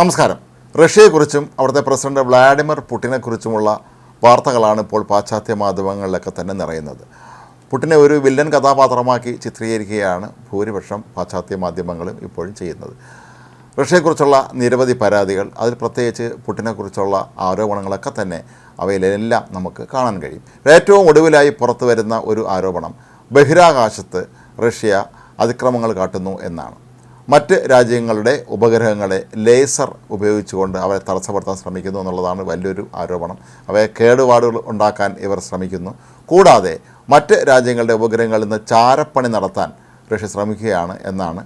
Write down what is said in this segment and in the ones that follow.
നമസ്കാരം. റഷ്യയെക്കുറിച്ചും അവിടുത്തെ president Vladimir പുടിനെക്കുറിച്ചുമുള്ള വാർത്തകളാണ് ഇപ്പോൾ പാശ്ചാത്യ മാധ്യമങ്ങളിലൊക്കെ തന്നെ നിറയുന്നത്. പുടിനെ ഒരു വില്ലൻ കഥാപാത്രമാക്കി ചിത്രീകരിക്കുകയാണ് ഭൂരിപക്ഷം പാശ്ചാത്യ മാധ്യമങ്ങളും ഇപ്പോഴും ചെയ്യുന്നത്. റഷ്യയെക്കുറിച്ചുള്ള നിരവധി പരാതികൾ അതിൽ പ്രത്യേകിച്ച് പുടിനെക്കുറിച്ചുള്ള ആരോപണങ്ങളൊക്കെ തന്നെ അവയിലെല്ലാം നമുക്ക് കാണാൻ കഴിയും. ഏറ്റവും ഒടുവിലായി പുറത്തു വരുന്ന ഒരു ആരോപണം ബഹിരാകാശത്ത് റഷ്യ അതിക്രമങ്ങൾ കാട്ടുന്നു എന്നാണ്. മറ്റ് രാജ്യങ്ങളുടെ ഉപഗ്രഹങ്ങളെ ലേസർ ഉപയോഗിച്ചുകൊണ്ട് അവരെ തടസ്സപ്പെടുത്താൻ ശ്രമിക്കുന്നു എന്നുള്ളതാണ് വലിയൊരു ആരോപണം. അവയെ കേടുപാടുകൾ ഉണ്ടാക്കാൻ ഇവർ ശ്രമിക്കുന്നു. കൂടാതെ മറ്റ് രാജ്യങ്ങളുടെ ഉപഗ്രഹങ്ങളിൽ നിന്ന് ചാരപ്പണി നടത്താൻ റഷ്യ ശ്രമിക്കുകയാണ് എന്നാണ്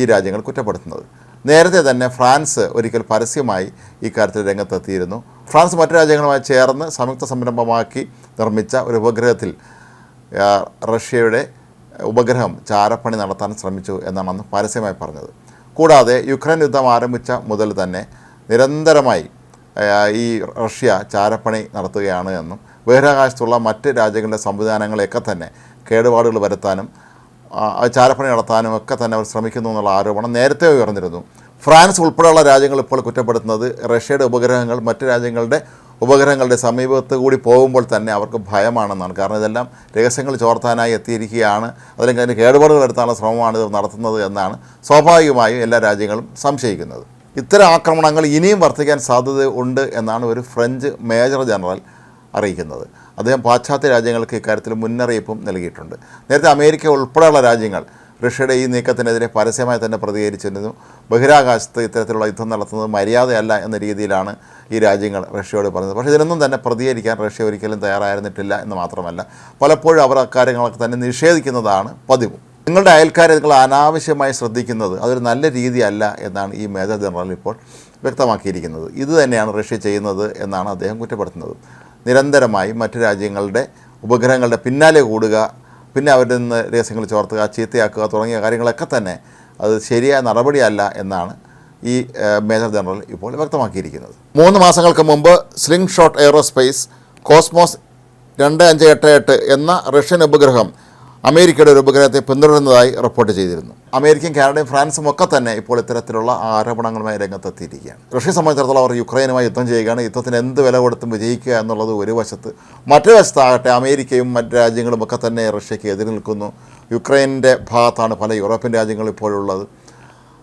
ഈ രാജ്യങ്ങൾ കുറ്റപ്പെടുത്തുന്നത്. നേരത്തെ തന്നെ ഫ്രാൻസ് ഒരിക്കൽ പരസ്യമായി ഇക്കാര്യത്തിൽ രംഗത്തെത്തിയിരുന്നു. ഫ്രാൻസ് മറ്റു രാജ്യങ്ങളുമായി ചേർന്ന് സംയുക്ത സംരംഭമാക്കി നിർമ്മിച്ച ഒരു ഉപഗ്രഹത്തിൽ റഷ്യയുടെ ഉപഗ്രഹം ചാരപ്പണി നടത്താൻ ശ്രമിച്ചു എന്നാണ് അന്ന് പരസ്യമായി പറഞ്ഞത്. കൂടാതെ യുക്രൈൻ യുദ്ധം ആരംഭിച്ച മുതൽ തന്നെ നിരന്തരമായി ഈ റഷ്യ ചാരപ്പണി നടത്തുകയാണ് എന്നും ബഹിരാകാശത്തുള്ള മറ്റ് രാജ്യങ്ങളുടെ സംവിധാനങ്ങളെയൊക്കെ തന്നെ കേടുപാടുകൾ വരുത്താനും ചാരപ്പണി നടത്താനും ഒക്കെ തന്നെ അവർ ശ്രമിക്കുന്നു എന്നുള്ള ആരോപണം നേരത്തെ ഉയർന്നിരുന്നു. ഫ്രാൻസ് ഉൾപ്പെടെയുള്ള രാജ്യങ്ങൾ ഇപ്പോൾ കുറ്റപ്പെടുത്തുന്നത് റഷ്യയുടെ ഉപഗ്രഹങ്ങൾ മറ്റ് രാജ്യങ്ങളുടെ ഉപഗ്രഹങ്ങളുടെ സമീപത്ത് കൂടി പോകുമ്പോൾ തന്നെ അവർക്ക് ഭയമാണെന്നാണ്. കാരണം ഇതെല്ലാം രഹസ്യങ്ങൾ ചോർത്താനായി എത്തിയിരിക്കുകയാണ്. അല്ലെങ്കിൽ അതിന് കേടുപാടുകൾ വരുത്താനുള്ള ശ്രമമാണ് ഇത് നടത്തുന്നത് എന്നാണ് സ്വാഭാവികമായും എല്ലാ രാജ്യങ്ങളും സംശയിക്കുന്നത്. ഇത്തരം ആക്രമണങ്ങൾ ഇനിയും വർദ്ധിക്കാൻ സാധ്യത ഉണ്ട് എന്നാണ് ഒരു ഫ്രഞ്ച് മേജർ ജനറൽ അറിയിക്കുന്നത്. അദ്ദേഹം പാശ്ചാത്യ രാജ്യങ്ങൾക്ക് ഇക്കാര്യത്തിൽ മുന്നറിയിപ്പും നൽകിയിട്ടുണ്ട്. നേരത്തെ അമേരിക്ക ഉൾപ്പെടെയുള്ള രാജ്യങ്ങൾ റഷ്യയുടെ ഈ നീക്കത്തിനെതിരെ പരസ്യമായി തന്നെ പ്രതികരിച്ചിരുന്നു ബഹിരാകാശത്ത് ഇത്തരത്തിലുള്ള യുദ്ധം നടത്തുന്നത് മര്യാദയല്ല എന്ന രീതിയിലാണ് ഈ രാജ്യങ്ങൾ റഷ്യയോട് പറഞ്ഞത്. പക്ഷേ ഇതിനൊന്നും തന്നെ പ്രതികരിക്കാൻ റഷ്യ ഒരിക്കലും തയ്യാറായിരുന്നിട്ടില്ല എന്ന് മാത്രമല്ല പലപ്പോഴും അവർ അക്കാര്യങ്ങളൊക്കെ തന്നെ നിഷേധിക്കുന്നതാണ് പതിവ്. നിങ്ങളുടെ അയൽക്കാരെ നിങ്ങൾ അനാവശ്യമായി ശ്രദ്ധിക്കുന്നത് അതൊരു നല്ല രീതിയല്ല എന്നാണ് ഈ മേജർ ജനറൽ ഇപ്പോൾ വ്യക്തമാക്കിയിരിക്കുന്നത്. ഇത് തന്നെയാണ് റഷ്യ ചെയ്യുന്നത് എന്നാണ് അദ്ദേഹം കുറ്റപ്പെടുത്തുന്നത്. നിരന്തരമായി മറ്റു രാജ്യങ്ങളുടെ ഉപഗ്രഹങ്ങളുടെ പിന്നാലെ കൂടുക പിന്നെ അവരിൽ നിന്ന് രഹസ്യങ്ങൾ ചോർത്തുക ചീത്തയാക്കുക തുടങ്ങിയ കാര്യങ്ങളൊക്കെ തന്നെ അത് ശരിയായ നടപടിയല്ല എന്നാണ് ഈ മേജർ ജനറൽ ഇപ്പോൾ വ്യക്തമാക്കിയിരിക്കുന്നത്. മൂന്ന് മാസങ്ങൾക്ക് മുമ്പ് സ്ലിംഗ് ഷോട്ട് എയറോസ്പേസ് കോസ്മോസ് രണ്ട് അഞ്ച് എട്ട് എട്ട് എന്ന റഷ്യൻ ഉപഗ്രഹം അമേരിക്കയുടെ ഒരു ഉപഗ്രഹത്തെ പിന്തുടരുന്നതായി റിപ്പോർട്ട് ചെയ്തിരുന്നു. അമേരിക്കയും കാനഡയും ഫ്രാൻസും ഒക്കെ തന്നെ ഇപ്പോൾ ഇത്തരത്തിലുള്ള ആരോപണങ്ങളുമായി രംഗത്തെത്തിയിരിക്കുകയാണ്. റഷ്യ സംബന്ധിച്ചിടത്തോളം അവർ യുക്രൈനുമായി യുദ്ധം ചെയ്യുകയാണ്. യുദ്ധത്തിന് എന്ത് വില കൊടുത്തും വിജയിക്കുക എന്നുള്ളത് ഒരു വശത്ത് മറ്റേ വശത്താകട്ടെ അമേരിക്കയും മറ്റ് രാജ്യങ്ങളും ഒക്കെ തന്നെ റഷ്യയ്ക്ക് എതിര് നിൽക്കുന്നു. യുക്രൈനിന്റെ ഭാഗത്താണ് പല യൂറോപ്യൻ രാജ്യങ്ങളും ഇപ്പോഴുള്ളത്.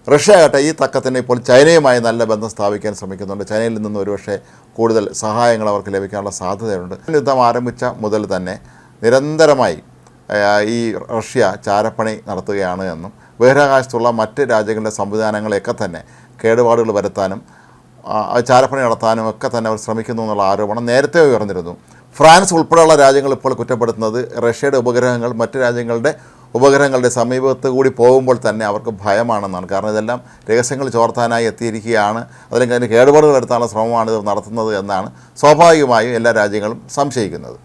റഷ്യ ആകട്ടെ ഈ തക്കത്തിന് ഇപ്പോൾ ചൈനയുമായി നല്ല ബന്ധം സ്ഥാപിക്കാൻ ശ്രമിക്കുന്നുണ്ട്. ചൈനയിൽ നിന്ന് ഒരുപക്ഷെ കൂടുതൽ സഹായങ്ങൾ അവർക്ക് ലഭിക്കാനുള്ള സാധ്യതയുണ്ട്. യുദ്ധം ആരംഭിച്ച മുതൽ തന്നെ നിരന്തരമായി ഈ റഷ്യ ചാരപ്പണി നടത്തുകയാണ് എന്നും ബഹിരാകാശത്തുള്ള മറ്റ് രാജ്യങ്ങളുടെ സംവിധാനങ്ങളെയൊക്കെ തന്നെ കേടുപാടുകൾ വരുത്താനും ചാരപ്പണി നടത്താനും ഒക്കെ തന്നെ അവർ ശ്രമിക്കുന്നു എന്നുള്ള ആരോപണം നേരത്തെ ഉയർന്നിരുന്നു. ഫ്രാൻസ് ഉൾപ്പെടെയുള്ള രാജ്യങ്ങൾ ഇപ്പോൾ കുറ്റപ്പെടുത്തുന്നത് റഷ്യയുടെ ഉപഗ്രഹങ്ങൾ മറ്റ് രാജ്യങ്ങളുടെ ഉപഗ്രഹങ്ങളുടെ സമീപത്ത് കൂടി പോകുമ്പോൾ തന്നെ അവർക്ക് ഭയമാണെന്നാണ്. കാരണം ഇതെല്ലാം രഹസ്യങ്ങൾ ചോർത്താനായി എത്തിയിരിക്കുകയാണ്. അതിലെങ്കിൽ അതിന് കേടുപാടുകൾ വരുത്താനുള്ള ശ്രമമാണ് ഇത് നടത്തുന്നത് എന്നാണ് സ്വാഭാവികമായും എല്ലാ രാജ്യങ്ങളും സംശയിക്കുന്നത്.